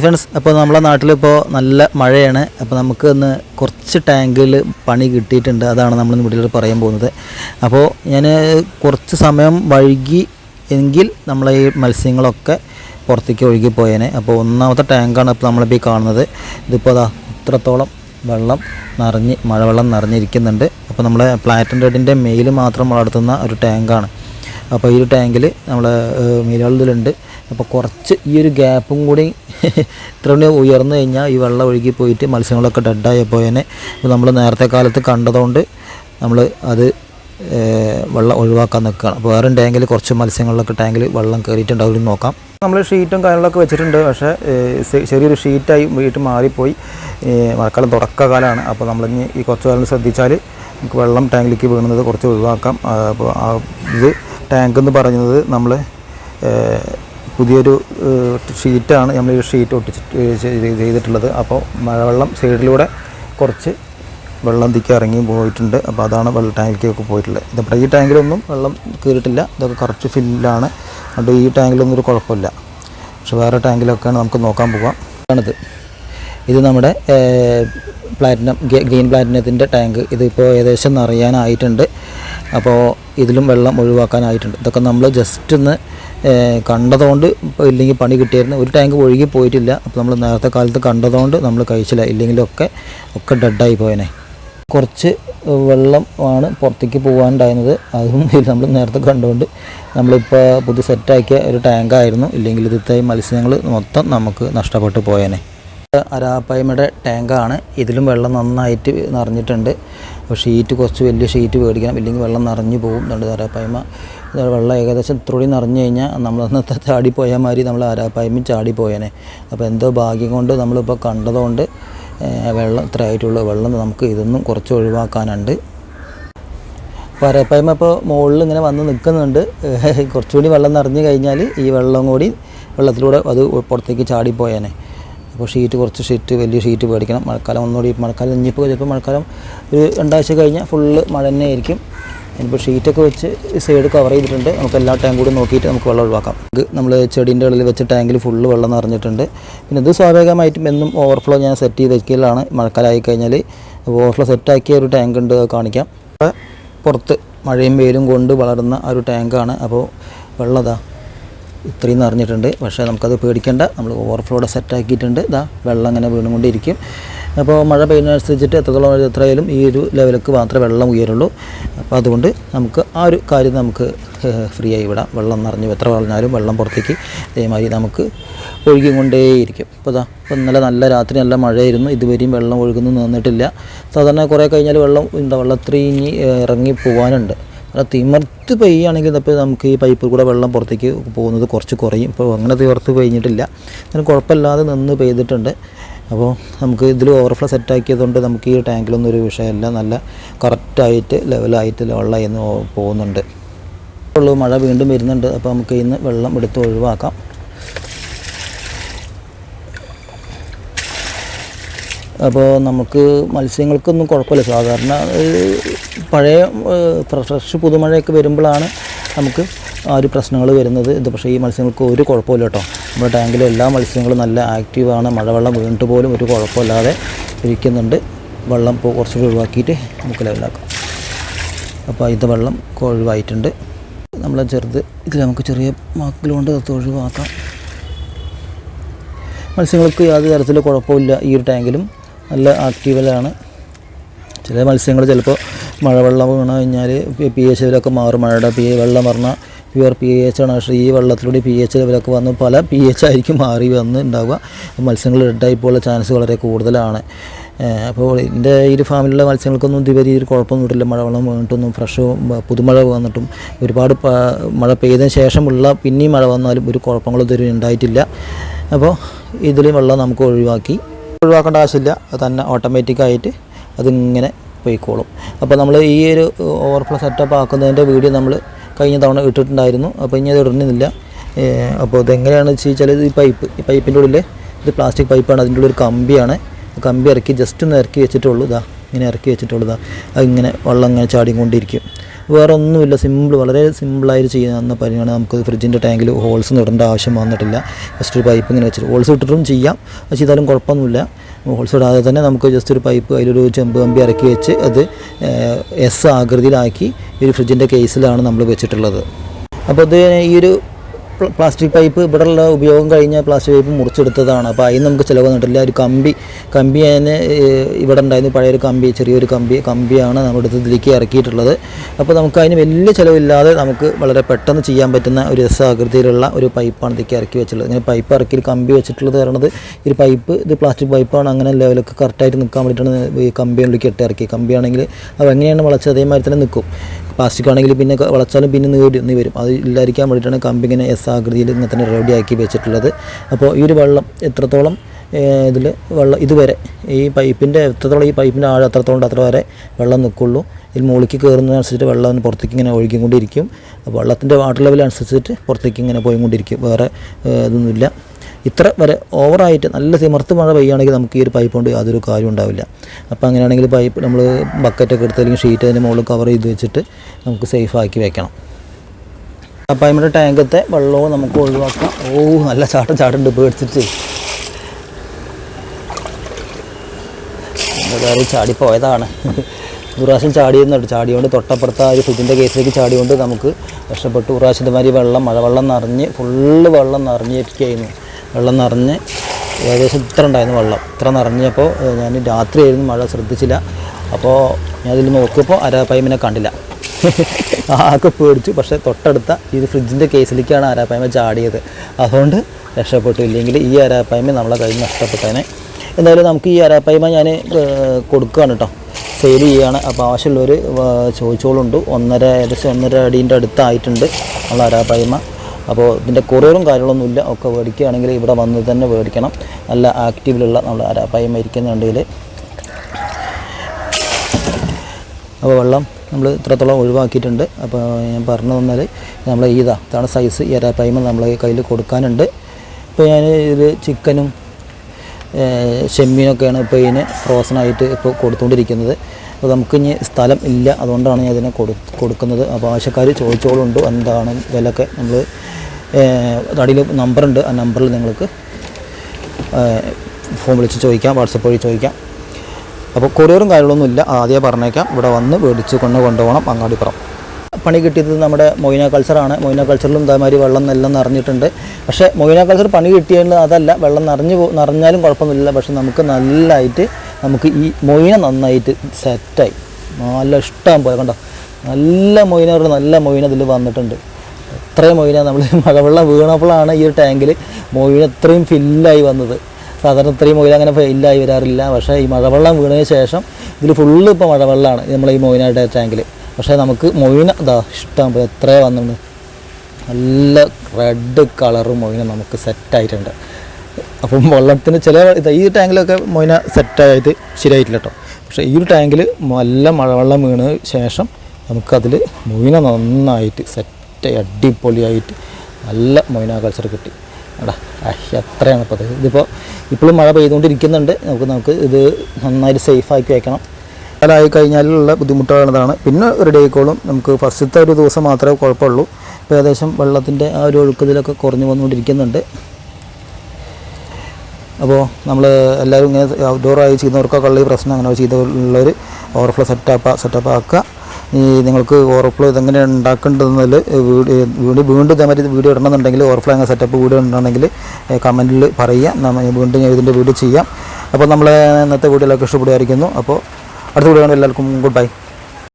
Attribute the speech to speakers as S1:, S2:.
S1: Friends അപ്പോൾ നമ്മളെ നാട്ടിലിപ്പോൾ നല്ല മഴയാണ്. അപ്പോൾ നമുക്ക് ഇന്ന് കുറച്ച് ടാങ്കിൽ പണി കിട്ടിയിട്ടുണ്ട്. അതാണ് നമ്മൾ വീട്ടിൽ പറയാൻ പോകുന്നത്. അപ്പോൾ ഞാൻ കുറച്ച് സമയം വൈകി എങ്കിൽ നമ്മളെ ഈ മത്സ്യങ്ങളൊക്കെ പുറത്തേക്ക് ഒഴുകി പോയേനെ. അപ്പോൾ ഒന്നാമത്തെ ടാങ്കാണ് ഇപ്പോൾ നമ്മളിപ്പോൾ ഈ കാണുന്നത്. ഇതിപ്പോൾ അതാ ഇത്രത്തോളം വെള്ളം നിറഞ്ഞ് മഴവെള്ളം നിറഞ്ഞിരിക്കുന്നുണ്ട്. അപ്പോൾ നമ്മളെ പ്ലാറ്റൻ റെഡിന്റെ മെയിൽ മാത്രം വളർത്തുന്ന ഒരു ടാങ്കാണ്. അപ്പോൾ ഈ ഒരു ടാങ്കിൽ നമ്മൾ മീനുകളിലുണ്ട് അപ്പോൾ കുറച്ച് ഈ ഒരു ഗ്യാപ്പും കൂടി ഇത്ര ഉയർന്നു കഴിഞ്ഞാൽ ഈ വെള്ളം ഒഴുകി പോയിട്ട് മത്സ്യങ്ങളൊക്കെ ഡെഡായി പോയേനെ. അപ്പോൾ നമ്മൾ നേരത്തെ കാലത്ത് കണ്ടതുകൊണ്ട് നമ്മൾ അത് വെള്ളം ഒഴിവാക്കാൻ നിൽക്കുകയാണ്. അപ്പോൾ വേറെ ടാങ്കിൽ കുറച്ച് മത്സ്യങ്ങളിലൊക്കെ ടാങ്കിൽ വെള്ളം കയറിയിട്ടുണ്ടാവും നോക്കാം. നമ്മൾ ഷീറ്റും കാര്യങ്ങളൊക്കെ വെച്ചിട്ടുണ്ട്. പക്ഷേ ചെറിയൊരു ഷീറ്റായി വീട്ട് മാറിപ്പോയി. മഴക്കാലം തുടക്കകാലമാണ് അപ്പോൾ നമ്മളിനി ഈ കുറച്ച് കാലം ശ്രദ്ധിച്ചാൽ നമുക്ക് വെള്ളം ടാങ്കിലേക്ക് വീണത് കുറച്ച് ഒഴിവാക്കാം. അപ്പോൾ ഇത് ടാങ്ക് എന്ന് പറയുന്നത് നമ്മൾ പുതിയൊരു ഷീറ്റാണ് നമ്മൾ ഈ ഷീറ്റ് ഒട്ടിച്ചിട്ട് ചെയ്തിട്ടുള്ളത്. അപ്പോൾ മഴവെള്ളം സൈഡിലൂടെ കുറച്ച് വെള്ളം തിക്കി ഇറങ്ങി പോയിട്ടുണ്ട്. അപ്പോൾ അതാണ് വെള്ളം ടാങ്കിലേക്കൊക്കെ പോയിട്ടുള്ളത്. ഇതിപ്പോൾ ഈ ടാങ്കിലൊന്നും വെള്ളം കയറിയിട്ടില്ല. ഇതൊക്കെ കറക്റ്റ് ഫില്ലാണ്. അതുകൊണ്ട് ഈ ടാങ്കിലൊന്നും ഒരു കുഴപ്പമില്ല. പക്ഷേ വേറെ ടാങ്കിലൊക്കെയാണ് നമുക്ക് നോക്കാൻ പോകാം ആണിത് ഇത് നമ്മുടെ പ്ലാറ്റിനം ഗ്രീൻ പ്ലാറ്റിനത്തിന്റെ ടാങ്ക്. ഇതിപ്പോൾ ഏകദേശം നിറയാനായിട്ടുണ്ട്. അപ്പോൾ ഇതിലും വെള്ളം ഒഴിവാക്കാനായിട്ടുണ്ട്. ഇതൊക്കെ നമ്മൾ ജസ്റ്റ് ഒന്ന് കണ്ടതുകൊണ്ട് ഇല്ലെങ്കിൽ പണി കിട്ടിയായിരുന്നു. ഒരു ടാങ്ക് ഒഴുകി പോയിട്ടില്ല. അപ്പോൾ നമ്മൾ നേരത്തെ കാലത്ത് കണ്ടതുകൊണ്ട് നമ്മൾ കഴിച്ചില്ല. ഇല്ലെങ്കിലൊക്കെ ഒക്കെ ഡെഡായി പോയനെ. കുറച്ച് വെള്ളം ആണ് പുറത്തേക്ക് പോകാനുണ്ടായിരുന്നത് അതും നമ്മൾ നേരത്തെ കണ്ടുകൊണ്ട് നമ്മളിപ്പോൾ പുതിയ സെറ്റാക്കിയ ഒരു ടാങ്കായിരുന്നു ഇല്ലെങ്കിൽ ഇതിത്തെ മത്സ്യങ്ങൾ മൊത്തം നമുക്ക് നഷ്ടപ്പെട്ടു പോയേനെ. അരാപ്പായ്മയുടെ ടാങ്കാണ് ഇതിലും വെള്ളം നന്നായിട്ട് നിറഞ്ഞിട്ടുണ്ട്. അപ്പോൾ ഷീറ്റ് കുറച്ച് വലിയ ഷീറ്റ് മേടിക്കണം ഇല്ലെങ്കിൽ വെള്ളം നിറഞ്ഞു പോകും അതുകൊണ്ട് ആരാപ്പായ്മ. വെള്ളം ഏകദേശം ഇത്രയും നിറഞ്ഞു കഴിഞ്ഞാൽ നമ്മൾ അന്നത്തെ ചാടിപ്പോയാൽ മാതിരി നമ്മൾ ആരാപ്പായ്മയും ചാടിപ്പോയേനെ. അപ്പോൾ എന്തോ ഭാഗ്യം കൊണ്ട് നമ്മളിപ്പോൾ കണ്ടതുകൊണ്ട് വെള്ളം ഇത്ര ആയിട്ടുള്ളൂ. വെള്ളം നമുക്ക് ഇതൊന്നും കുറച്ച് ഒഴിവാക്കാനുണ്ട്. അപ്പോൾ അരപ്പായ്മ ഇപ്പോൾ മുകളിൽ ഇങ്ങനെ വന്ന് നിൽക്കുന്നുണ്ട്. കുറച്ചുകൂടി വെള്ളം നിറഞ്ഞു കഴിഞ്ഞാൽ ഈ വെള്ളം കൂടി വെള്ളത്തിലൂടെ അത് പുറത്തേക്ക് ചാടിപ്പോയേനെ. അപ്പോൾ ഷീറ്റ് കുറച്ച് ഷീറ്റ് വലിയ ഷീറ്റ് മേടിക്കണം. മഴക്കാലം ഒന്നുകൂടി മഴക്കാലം ഇനിയിപ്പോൾ ചിലപ്പോൾ മഴക്കാലം ഒരു രണ്ടാഴ്ച കഴിഞ്ഞാൽ ഫുള്ള് മഴ തന്നെ ആയിരിക്കും. ഇനിയിപ്പോൾ ഷീറ്റൊക്കെ വെച്ച് സൈഡ് കവർ ചെയ്തിട്ടുണ്ട്. നമുക്ക് എല്ലാ ടാങ്കും കൂടി നോക്കിയിട്ട് നമുക്ക് വെള്ളം ഒഴിവാക്കാം. നമ്മൾ ചെടീന്റെ ഉള്ളിൽ വെച്ച് ടാങ്കിൽ ഫുള്ള് വെള്ളം നിറഞ്ഞിട്ടുണ്ട്. പിന്നെ ഇത് സ്വാഭാവികമായിട്ടും എന്നും ഓവർഫ്ലോ ഞാൻ സെറ്റ് ചെയ്ത് വെക്കലാണ്. മഴക്കാലം ആയി കഴിഞ്ഞാൽ ഓവർഫ്ലോ സെറ്റാക്കിയ ഒരു ടാങ്ക് ഉണ്ട് കാണിക്കാം. പുറത്ത് മഴയും വെയിലും കൊണ്ട് വളരുന്ന ഒരു ടാങ്കാണ് അപ്പോൾ വെള്ളം ഇതാ. ഇത്രയും നിറഞ്ഞിട്ടുണ്ട്. പക്ഷേ നമുക്കത് പേടിക്കേണ്ട. നമ്മൾ ഓവർഫ്ലോടെ സെറ്റാക്കിയിട്ടുണ്ട് ഇതാ വെള്ളം അങ്ങനെ വീണുകൊണ്ടിരിക്കും. അപ്പോൾ മഴ പെയ്യുന്നതനുസരിച്ചിട്ട് എത്രത്തോളം എത്രയായാലും ഈ ഒരു ലെവലിലേക്ക് മാത്രമേ വെള്ളം ഉയരുള്ളൂ. അപ്പോൾ അതുകൊണ്ട് നമുക്ക് ആ ഒരു കാര്യം നമുക്ക് ഫ്രീ ആയി വിടാം. വെള്ളം നിറഞ്ഞു എത്ര പറഞ്ഞാലും വെള്ളം പുറത്തേക്ക് ഇതേമാതിരി നമുക്ക് ഒഴുകിക്കൊണ്ടേയിരിക്കും. ഇപ്പോൾ ഇതാ ഇപ്പോൾ ഇന്നലെ നല്ല രാത്രി നല്ല മഴയായിരുന്നു. ഇതുവരെയും വെള്ളം ഒഴുകുന്നു നിന്നിട്ടില്ല. സാധാരണ കുറേ കഴിഞ്ഞാൽ വെള്ളം എന്താ വെള്ളത്തിൽ ഇനി ഇറങ്ങി പോകാനുണ്ട് തിമർത്ത് പെയ്യുകയാണെങ്കിൽ ഇപ്പോൾ നമുക്ക് ഈ പൈപ്പിൽ കൂടെ വെള്ളം പുറത്തേക്ക് പോകുന്നത് കുറച്ച് കുറയും. ഇപ്പോൾ അങ്ങനെ തീർത്ത് പെയ്ഞ്ഞിട്ടില്ല അങ്ങനെ കുഴപ്പമില്ലാതെ നിന്ന് പെയ്തിട്ടുണ്ട്. അപ്പോൾ നമുക്ക് ഇതിൽ ഓവർഫ്ലോ സെറ്റാക്കിയതുകൊണ്ട് നമുക്ക് ഈ ടാങ്കിലൊന്നും ഒരു വിഷയമല്ല. നല്ല കറക്റ്റായിട്ട് ലെവലായിട്ട് വെള്ളം ഇന്ന് പോകുന്നുണ്ട്. ഉള്ളൂ മഴ വീണ്ടും വരുന്നുണ്ട്. അപ്പോൾ നമുക്ക് ഇന്ന് വെള്ളം എടുത്ത് ഒഴിവാക്കാം. അപ്പോൾ നമുക്ക് മത്സ്യങ്ങൾക്കൊന്നും കുഴപ്പമില്ല. സാധാരണ പഴയ ഫ്രഷ് പുതുമഴയൊക്കെ വരുമ്പോഴാണ് നമുക്ക് ആ ഒരു പ്രശ്നങ്ങൾ വരുന്നത്. ഇത് പക്ഷേ ഈ മത്സ്യങ്ങൾക്ക് ഒരു കുഴപ്പമില്ല കേട്ടോ. നമ്മുടെ ടാങ്കിലെ എല്ലാ മത്സ്യങ്ങളും നല്ല ആക്റ്റീവാണ്. മഴവെള്ളം വീണിട്ട് പോലും ഒരു കുഴപ്പമില്ലാതെ ഇരിക്കുന്നുണ്ട്. വെള്ളം ഇപ്പോൾ കുറച്ചുകൂടി ഒഴിവാക്കിയിട്ട് നമുക്ക് ലെവലാക്കാം അപ്പോൾ ഇത് വെള്ളം ഒഴിവായിട്ടുണ്ട്. നമ്മൾ ചെറുത് ഇതിൽ നമുക്ക് ചെറിയ മാക്കിലുകൊണ്ട് അത് ഒഴിവാക്കാം. മത്സ്യങ്ങൾക്ക് യാതൊരു തരത്തിലും കുഴപ്പമില്ല. ഈ ഒരു ടാങ്കിലും നല്ല ആക്റ്റീവിലാണ്. ചില മത്സ്യങ്ങൾ ചിലപ്പോൾ മഴവെള്ളം വീണ് കഴിഞ്ഞാൽ പി എച്ച് ലെവലൊക്കെ മാറും. മഴയുടെ പി വെള്ളം പറഞ്ഞാൽ പ്യുവർ പി എച്ച് ആണ്. പക്ഷേ ഈ വെള്ളത്തിലൂടെ പി എച്ച് ലെവലൊക്കെ വന്ന് പല പി എച്ച് ആയിരിക്കും മാറി വന്ന് ഉണ്ടാവുക മത്സ്യങ്ങൾ റെഡായി പോലുള്ള ചാൻസ് വളരെ കൂടുതലാണ്. അപ്പോൾ എന്റെ ഈ ഒരു ഫാമിലുള്ള മത്സ്യങ്ങൾക്കൊന്നും ഇതുവരെ ഒരു കുഴപ്പമൊന്നുമില്ല മഴവെള്ളം വീണിട്ടൊന്നും ഫ്രഷ് പുതുമഴ വന്നിട്ടും ഒരുപാട് മഴ പെയ്തതിന് ശേഷമുള്ള പിന്നെയും മഴ വന്നാലും ഒരു കുഴപ്പങ്ങളും ഇതുവരെ ഉണ്ടായിട്ടില്ല അപ്പോൾ ഇതിലും വെള്ളം നമുക്ക് ഒഴിവാക്കി. ഒഴിവാക്കേണ്ട ആവശ്യമില്ല. അത് തന്നെ ഓട്ടോമാറ്റിക്കായിട്ട് അതിങ്ങനെ പോയിക്കോളും. അപ്പോൾ നമ്മൾ ഈ ഒരു ഓവർഫ്ലോ സെറ്റപ്പ് ആക്കുന്നതിന്റെ വീഡിയോ നമ്മൾ കഴിഞ്ഞ തവണ ഇട്ടിട്ടുണ്ടായിരുന്നു. അപ്പോൾ ഇനി അത് ഇടുന്നില്ല അപ്പോൾ ഇതെങ്ങനെയാണെന്ന് വെച്ച് വെച്ചാൽ ഈ പൈപ്പ് ഈ പൈപ്പിന്റെ ഉള്ളിൽ ഇത് പ്ലാസ്റ്റിക് പൈപ്പാണ് അതിന്റെ ഉള്ളിൽ ഒരു കമ്പിയാണ്. കമ്പി ഇറക്കി ജസ്റ്റ് ഒന്ന് ഇറക്കി വെച്ചിട്ടുള്ളൂ. ഇതാ ഇങ്ങനെ ഇറക്കി വെച്ചിട്ടുള്ളൂ. ഇതാ അതിങ്ങനെ വെള്ളം ഇങ്ങനെ ചാടിക്കൊണ്ടിരിക്കും. വേറെ ഒന്നുമില്ല സിമ്പിൾ വളരെ സിമ്പിളായിട്ട് ചെയ്യുന്ന പരിഗണന നമുക്ക് ഫ്രിഡ്ജിന്റെ ടാങ്കിൽ ഹോൾസ് ഇടേണ്ട ആവശ്യം വന്നിട്ടില്ല. ജസ്റ്റ് ഒരു പൈപ്പ് ഇങ്ങനെ വെച്ചിട്ട്. ഹോൾസ് ഇട്ടിട്ടും ചെയ്യാം. പക്ഷേ ചെയ്താലും കുഴപ്പമൊന്നുമില്ല. ഹോൾസ് ഇടാതെ തന്നെ നമുക്ക് ജസ്റ്റ് ഒരു പൈപ്പ് അതിലൊരു ചെമ്പ് കമ്പി ഇറക്കി വെച്ച് അത് എസ് ആകൃതിയിലാക്കി ഒരു ഫ്രിഡ്ജിന്റെ കേസിലാണ് നമ്മൾ വെച്ചിട്ടുള്ളത്. അപ്പോൾ ഇത് ഈ ഒരു പ്ലാസ്റ്റിക് പൈപ്പ് ഇവിടെയുള്ള ഉപയോഗം കഴിഞ്ഞ പ്ലാസ്റ്റിക് പൈപ്പ് മുറിച്ചെടുത്തതാണ്. അപ്പോൾ അതിന് നമുക്ക് ചിലവ് വന്നിട്ടില്ല. ഒരു കമ്പി കമ്പി അതിന് ഇവിടെ ഉണ്ടായിരുന്നു. പഴയൊരു കമ്പി ചെറിയൊരു കമ്പി കമ്പിയാണ് നമ്മുടെ അടുത്ത് ഇതിലേക്ക് ഇറക്കിയിട്ടുള്ളത്. അപ്പോൾ നമുക്ക് അതിന് വലിയ ചിലവില്ലാതെ നമുക്ക് വളരെ പെട്ടെന്ന് ചെയ്യാൻ പറ്റുന്ന ഒരു രസാകൃതിയിലുള്ള ഒരു പൈപ്പാണ് ഇതിലേക്ക് ഇറക്കി വെച്ചിട്ടുള്ളത്. ഇങ്ങനെ പൈപ്പ് ഇറക്കി കമ്പി വെച്ചിട്ടുള്ളത് പറയണത് ഒരു പൈപ്പ് ഇത് പ്ലാസ്റ്റിക് പൈപ്പാണ്. അങ്ങനെ ലെവലൊക്കെ കറക്റ്റായിട്ട് നിൽക്കാൻ വേണ്ടിയിട്ടാണ് ഈ കമ്പികളിലേക്ക് ഇട്ട് ഇറക്കി കമ്പിയാണെങ്കിൽ അത് എങ്ങനെയാണ് വളച്ചത്? അതേമാതിരി തന്നെ നിൽക്കും. പ്ലാസ്റ്റിക് ആണെങ്കിൽ പിന്നെ വളച്ചാലും പിന്നെ നീ വരും. അത് ഇല്ലാതിരിക്കാൻ വേണ്ടിയിട്ടാണ് കമ്പിങ്ങനെ എസ് ആകൃതിയിൽ ഇങ്ങനെ തന്നെ റെഡിയാക്കി വെച്ചിട്ടുള്ളത്. അപ്പോൾ ഈ ഒരു വെള്ളം എത്രത്തോളം ഇതിൽ വെള്ളം ഇതുവരെ ഈ പൈപ്പിന്റെ എത്രത്തോളം ഈ പൈപ്പിന്റെ ആഴം എത്രത്തോളം അത്ര വരെ വെള്ളം നിൽക്കുള്ളൂ. ഇതിൽ മുകളിലേക്ക് കയറുന്നതനുസരിച്ച് വെള്ളം പുറത്തേക്ക് ഇങ്ങനെ ഒഴുകിക്കൊണ്ടിരിക്കും. അപ്പോൾ വെള്ളത്തിന്റെ വാട്ടർ ലെവൽ അനുസരിച്ചിട്ട് പുറത്തേക്ക് ഇങ്ങനെ പോയിക്കൊണ്ടിരിക്കും. വേറെ ഇതൊന്നുമില്ല. ഇത്ര വരെ ഓവറായിട്ട് നല്ല തിമർത്ത് മഴ പെയ്യുകയാണെങ്കിൽ നമുക്ക് ഈ ഒരു പൈപ്പ് കൊണ്ട് യാതൊരു കാര്യം ഉണ്ടാവില്ല. അപ്പോൾ അങ്ങനെയാണെങ്കിൽ പൈപ്പ് നമ്മൾ ബക്കറ്റൊക്കെ എടുത്ത് അല്ലെങ്കിൽ ഷീറ്റ് അതിന്റെ മുകളിൽ കവർ ചെയ്ത് വെച്ചിട്ട് നമുക്ക് സേഫ് ആക്കി വെക്കണം. അപ്പോൾ അതിന്റെ ടാങ്കത്തെ വെള്ളവും നമുക്ക് ഒഴിവാക്കാം. ഓ നല്ല ചാട്ടം ചാട്ടുണ്ട് പേടിച്ചിട്ട് വേറെ ചാടിപ്പോയതാണ്. പ്രാവശ്യം ചാടിയെന്നുണ്ട് ചാടിയോണ്ട് തൊട്ടപ്പുറത്ത് ആ ഒരു ഫുഡിന്റെ കേസിലേക്ക് ചാടിയോണ്ട് നമുക്ക് രക്ഷപ്പെട്ടു. ഒരു പ്രാവശ്യത്തെ മാതിരി വെള്ളം മഴവെള്ളം നിറഞ്ഞ് ഫുള്ള് വെള്ളം നിറഞ്ഞിരിക്കുകയായിരുന്നു. വെള്ളം നിറഞ്ഞ് ഏകദേശം ഇത്ര ഉണ്ടായിരുന്നു വെള്ളം. ഇത്ര നിറഞ്ഞപ്പോൾ ഞാൻ രാത്രിയായിരുന്നു മഴ ശ്രദ്ധിച്ചില്ല. അപ്പോൾ ഞാൻ ഇതിൽ നോക്കിയപ്പോൾ അരാപ്പായ്മനെ കണ്ടില്ല. ആകെ പേടിച്ചു. പക്ഷേ തൊട്ടടുത്ത ഇത് ഫ്രിഡ്ജിന്റെ കേസിലേക്കാണ് അരാപ്പായ്മ ചാടിയത്. അതുകൊണ്ട് രക്ഷപ്പെട്ടു. ഇല്ലെങ്കിൽ ഈ അരാപ്പായ്മ നമ്മളെ കയ്യിൽ നഷ്ടപ്പെട്ടേനെ. എന്തായാലും നമുക്ക് ഈ അരാപ്പായ്മ ഞാൻ കൊടുക്കുകയാണ് കേട്ടോ. സെയിൽ ചെയ്യുകയാണ്. അപ്പോൾ ആവശ്യമുള്ളവർ ചോദിച്ചോളുണ്ട്. ഒന്നര ഏകദേശം ഒന്നര അടീന്റെ അടുത്തായിട്ടുണ്ട് നമ്മൾ അരാപ്പായ്മ അപ്പോൾ ഇതിന്റെ കൊറിയറും കാര്യങ്ങളൊന്നുമില്ല ഒക്കെ മേടിക്കുകയാണെങ്കിൽ ഇവിടെ വന്ന് തന്നെ മേടിക്കണം. നല്ല ആക്റ്റീവിലുള്ള നമ്മൾ അരാപ്പായ്മ ഇരിക്കുന്നുണ്ടെങ്കിൽ അപ്പോൾ വെള്ളം നമ്മൾ ഇത്രത്തോളം ഒഴിവാക്കിയിട്ടുണ്ട്. അപ്പോൾ ഞാൻ പറഞ്ഞു തന്നാൽ നമ്മൾ ഇതാ ഇതാണ് സൈസ് ഈ അരാപ്പായ്മ നമ്മൾ കയ്യിൽ കൊടുക്കാനുണ്ട്. ഇപ്പോൾ ഞാൻ ഇത് ചിക്കനും ചെമ്മീനൊക്കെയാണ് ഇപ്പോൾ ഇതിന് ഫ്രോസണായിട്ട് ഇപ്പോൾ കൊടുത്തുകൊണ്ടിരിക്കുന്നത്. അപ്പോൾ നമുക്ക് ഇനി സ്ഥലം ഇല്ല. അതുകൊണ്ടാണ് ഞാൻ ഇതിനെ കൊടു കൊടുക്കുന്നത്. അപ്പോൾ ആവശ്യക്കാർ ചോദിച്ചോളുണ്ട് എന്താണ് വിലയൊക്കെ നമ്മൾ അടിയിൽ നമ്പറുണ്ട്. ആ നമ്പറിൽ നിങ്ങൾക്ക് ഫോൺ വിളിച്ച് ചോദിക്കാം വാട്സപ്പ് വഴി ചോദിക്കാം. അപ്പോൾ കൊറിയറും കാര്യങ്ങളൊന്നും ഇല്ല. ആദ്യം പറഞ്ഞേക്കാം. ഇവിടെ വന്ന് മേടിച്ച് കൊണ്ട് കൊണ്ടുപോകണം അങ്ങാടിപ്പുറം. പണി കിട്ടിയത് നമ്മുടെ മൊയ്ന കൾച്ചറാണ് മൊയ്ന കൾച്ചറിലും ഇതേമാതിരി വെള്ളം എല്ലാം നിറഞ്ഞിട്ടുണ്ട്. പക്ഷേ മൊയ്ന കൾച്ചർ പണി കിട്ടിയത് അതല്ല. വെള്ളം നിറഞ്ഞു നിറഞ്ഞാലും കുഴപ്പമില്ല പക്ഷെ നമുക്ക് നല്ലതായിട്ട് നമുക്ക് ഈ മൊയ്ന നന്നായിട്ട് സെറ്റായി നല്ല ഇഷ്ടം പോലെ കണ്ടോ? നല്ല മൊയ്നകൾ നല്ല മൊയ്ന ഇതിൽ വന്നിട്ടുണ്ട്. എത്രയും മൊയ്ന നമ്മൾ മഴവെള്ളം വീണപ്പോഴാണ് ഈ ഒരു ടാങ്കിൽ മൊയ്ന ഇത്രയും ഫില്ലായി വന്നത്. സാധാരണ ഇത്രയും മൊയ്ന അങ്ങനെ ഫില്ലായി വരാറില്ല. പക്ഷേ ഈ മഴവെള്ളം വീണതിന് ശേഷം ഇതിൽ ഫുള്ള് ഇപ്പോൾ മഴവെള്ളമാണ് നമ്മൾ ഈ മൊയ്നയുടെ ടാങ്കിൽ പക്ഷേ നമുക്ക് മൊയ്ന ഇതാ ഇഷ്ടം പോലെ എത്രയോ വന്നിട്ടുണ്ട് നല്ല റെഡ് കളറ് മൊയ്ന നമുക്ക് സെറ്റായിട്ടുണ്ട്. അപ്പം വെള്ളത്തിന് ചില ഈ ടാങ്കിലൊക്കെ മൊയ്ന സെറ്റായത് ശരിയായിട്ടില്ല കേട്ടോ പക്ഷേ ഈ ഒരു ടാങ്കിൽ നല്ല മഴവെള്ളം വീണ് ശേഷം നമുക്കതിൽ മൊയ്ന നന്നായിട്ട് സെറ്റ് അടിപൊളിയായിട്ട് നല്ല മൊയ്ന കൾച്ചർ കിട്ടി. എടാ എത്രയാണ് ഇപ്പോൾ ഇത് ഇതിപ്പോൾ ഇപ്പോഴും മഴ പെയ്തുകൊണ്ടിരിക്കുന്നുണ്ട്. നമുക്ക് നമുക്ക് ഇത് നന്നായിട്ട് സേഫാക്കി വയ്ക്കണം കാലമായി കഴിഞ്ഞാലുള്ള ബുദ്ധിമുട്ടുകളതാണ് പിന്നെ റെഡി ആയിക്കോളും നമുക്ക് ഫസ്റ്റത്തെ ഒരു ദിവസം മാത്രമേ കുഴപ്പമുള്ളൂ. ഇപ്പോൾ ഏകദേശം വെള്ളത്തിന്റെ ആ ഒരു ഒഴുക്കത്തിലൊക്കെ കുറഞ്ഞു വന്നുകൊണ്ടിരിക്കുന്നുണ്ട്. അപ്പോൾ നമ്മൾ എല്ലാവരും ഇങ്ങനെ ഔട്ട്ഡോറായി ചെയ്യുന്നവർക്കൊക്കെ ഉള്ള ഈ പ്രശ്നം അങ്ങനെ ചെയ്തുള്ളൊരു ഓവർഫ്ലോ സെറ്റപ്പ് സെറ്റപ്പ് ആക്കുക. ഈ നിങ്ങൾക്ക് ഓവർഫ്ലോ ഇതെങ്ങനെ ഉണ്ടാക്കേണ്ടതെന്നതിൽ വീണ്ടും വീണ്ടും ഇതേമാതിരി വീഡിയോ ഇടണമെന്നുണ്ടെങ്കിൽ ഓവർഫ്ലോ അങ്ങനെ സെറ്റപ്പ് വീഡിയോ ഉണ്ടെങ്കിൽ കമന്റിൽ പറയുക. നമ്മൾ വീണ്ടും ഞാൻ ഇതിന്റെ വീഡിയോ ചെയ്യാം. അപ്പോൾ നമ്മളെ ഇന്നത്തെ വീഡിയോയിലൊക്കെ ഇഷ്ടപ്പെടുമായിരിക്കുന്നു അപ്പോൾ അടുത്ത വീഡിയോ എല്ലാവർക്കും ഗുഡ് ബൈ